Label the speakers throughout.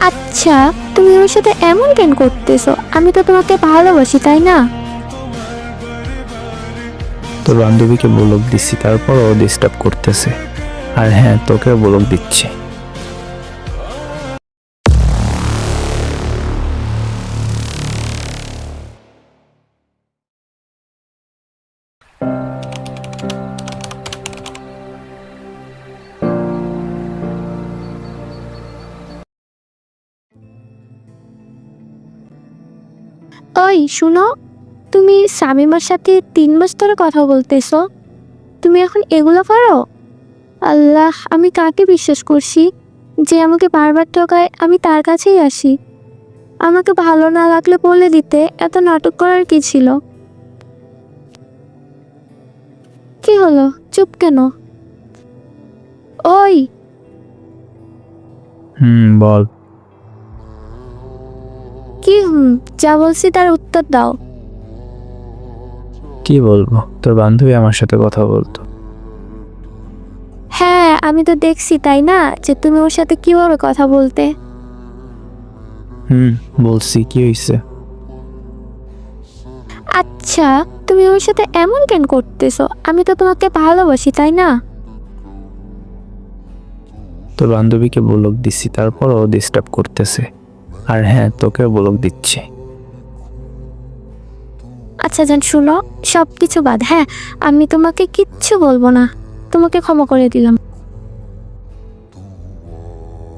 Speaker 1: আচ্ছা তুমি ওর সাথে এমন কেন করতেছো? আমি তো তোমাকে ভালোবাসি, তাই না?
Speaker 2: তোর বান্ধবীকে বলক দিচ্ছি তারপর ও ডিস্টার্ব করতেছে। আর হ্যাঁ তোকেও বলক দিচ্ছি।
Speaker 1: ওই, শুনো। তুমি শামিমার সাথে তিন মাস ধরে কথা বলতেছো। তুমি এখন এগুলো পারো? আল্লাহ, আমি কাকে বিশ্বাস করছি যে আমাকে বারবার ঠকায় আমি তার কাছেই আসি? আমাকে ভালো না লাগলে বলে দিতে এত নাটক করার কি ছিল? কি হলো? চুপ কেন? ওই!
Speaker 2: হুম, বল।
Speaker 1: কি হুম যা বলছি তার উত্তর দাও।
Speaker 2: কি বলব? তোর বান্ধবী আমার সাথে কথা বলতো।
Speaker 1: হ্যাঁ আমি তো দেখছি তাই না? যে তুমি ওর সাথে কীভাবে কথা বলতে?
Speaker 2: হুম বলছি কি হয়েছে
Speaker 1: আচ্ছা তুমি ওর সাথে এমন কেন করতেছো? আমি তো তোমাকে ভালোবাসি তাই না?
Speaker 2: তোর বান্ধবীকে বলক দিচ্ছি তারপর ও ডিস্টার্ব করতেছে। আর হ্যাঁ তোকেও বলক দিচ্ছি।
Speaker 1: আচ্ছা জান শুনো সব কিছু বাদ। হ্যাঁ আমি তোমাকে কিচ্ছু বলব না। তোমাকে ক্ষমা করে দিলাম।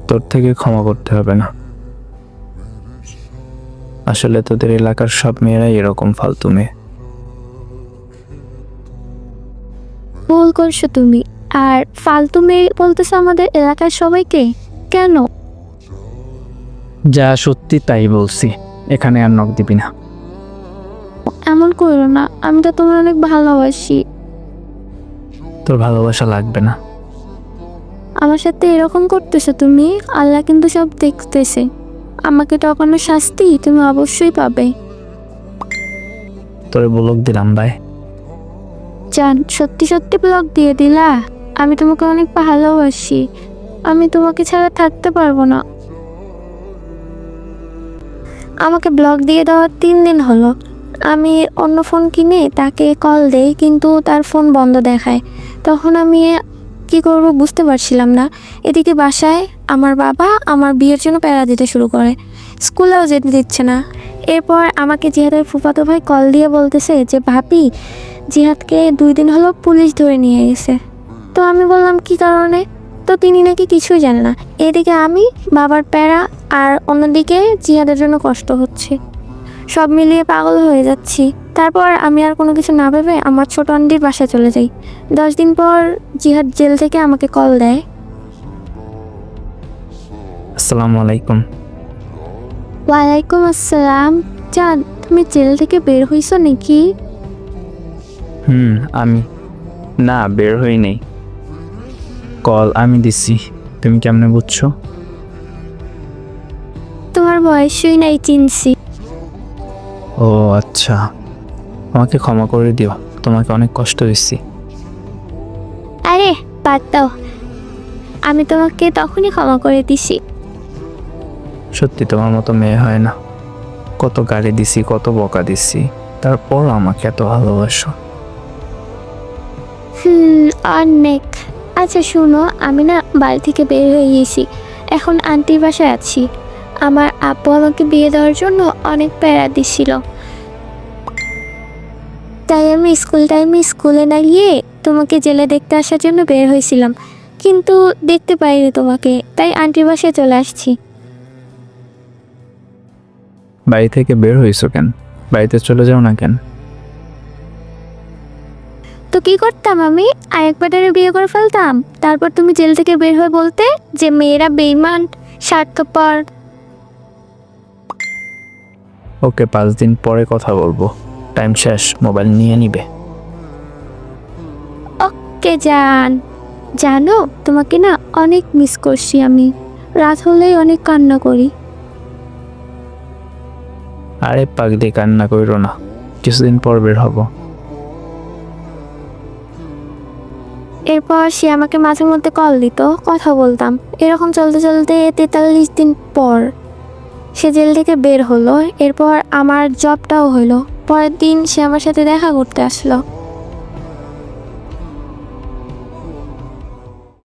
Speaker 2: তোর থেকে ক্ষমা করতে হবে না। আসলে তোদের এলাকার সব মেয়েরাই এরকম ফালতু মেয়ে।
Speaker 1: ভুল করছ তুমি। আর ফালতু মেয়ে বলতেছো আমাদের এলাকার সবাইকে? কেন?
Speaker 2: যা সত্যি তাই বলছি এখানে আর নখ দিবি না।
Speaker 1: এমন করো না আমি তো তোমার অনেক ভালোবাসি।
Speaker 2: তোর ভালোবাসা লাগবে না।
Speaker 1: আমার সাথে এরকম করতেছো তুমি আল্লাহ কিন্তু সব দেখতেছে। আমাকে টকানোর শাস্তি তুমি অবশ্যই পাবে।
Speaker 2: তোরে বলক দিলাম ভাই।
Speaker 1: জান সত্যি সত্যি ব্লগ দিয়ে দিলা। আমি তোমাকে অনেক ভালোবাসি। আমি তোমাকে ছাড়া থাকতে পারব না। আমাকে ব্লগ দিয়ে দেওয়ার তিন দিন হলো। আমি অন্য ফোন কিনে তাকে কল দেই, কিন্তু তার ফোন বন্ধ দেখায়। তখন আমি কি করব বুঝতে পারছিলাম না। এদিকে বাসায় আমার বাবা আমার বিয়ের জন্য প্যারা দিতে শুরু করে। স্কুলেও যেতে দিচ্ছে না। এরপর আমাকে জিহাদের ফুফাতো ভাই কল দিয়ে বলতেছে যে, ভাবি, জিহাদকে দুই দিন হলো পুলিশ ধরে নিয়ে গেছে। তো আমি বললাম, কি কারণে? তো তিনি নাকি কিছুই জানে না। এদিকে আমি বাবার প্যারা আর অন্যদিকে জিহাদের জন্য কষ্ট হচ্ছে। সব মিলিয়ে পাগল হয়ে যাচ্ছি। তারপর আমি আর কোনো কিছু না ভেবে আমার ছোট আন্টির বাসায় চলে যাই। দশ দিন পর জিহাদ জেল থেকে আমাকে কল দেয়।
Speaker 2: আসসালামু আলাইকুম।
Speaker 1: ওয়ালাইকুম আসসালাম। চাঁদ তুমি জেল থেকে বের হইছো নাকি?
Speaker 2: হুম আমি। না বের হই নেই। কল আমি দিছি। তুমি কেমনে বুঝছ?
Speaker 1: তোমার বয়সই নাই চিনছি।
Speaker 2: ও আচ্ছা। আমাকে ক্ষমা করে দিও। তোমাকে অনেক কষ্ট দিচ্ছি
Speaker 1: আরে বাদ দাও। আমি তোমাকে তখনই ক্ষমা করে দিছি।
Speaker 2: সত্যি তোমার মতো মেয়ে হয় না। কত গালি দিছি কত বকা দিছি। তারপর আমাকে এত ভালোবাসো।
Speaker 1: হুম অনেক। আচ্ছা শুনো, আমি না বাড়ি থেকে বের হয়ে গেছি এখন আন্টির বাসায় আছি। আমার আপু আমাকে বিয়ে দেওয়ার জন্য অনেক প্যারা দিছিল তাই আমি স্কুল টাইমে স্কুলে না গিয়ে তোমাকে জেলে দেখতে আসার জন্য বের হয়েছিলাম। কিন্তু দেখতে পাইনি তোমাকে, তাই আন্টির বাসায় চলে আসছি।
Speaker 2: বাড়ি থেকে বের হয়েছো কেন? বাড়িতে চলে যাও না কেন?
Speaker 1: তো কি করতাম আমি? আরেকবারে বিয়ে করে ফেলতাম। তারপর তুমি জেল থেকে বের হয়ে বলতে যে মেয়েরা বেইমান স্বার্থপর।
Speaker 2: ওকে পাঁচ দিন পরে কথা বলব। টাইম শেষ মোবাইল নিয়ে নিবে।
Speaker 1: কে জান। জানো তোমাকে না অনেক মিস করছি আমি। রাত হলেই অনেক কান্না করি।
Speaker 2: আরে পাগলি কান্না কইরো না। কিছুদিন পর বের হব।
Speaker 1: এরপর সে আমাকে মাঝে মধ্যে কল দিত, কথা বলতাম। এরকম চলতে চলতে তেতাল্লিশ দিন পর সে জেল থেকে বের হলো। এরপর আমার জবটাও হলো। পরের দিন সে আমার সাথে দেখা করতে আসলো।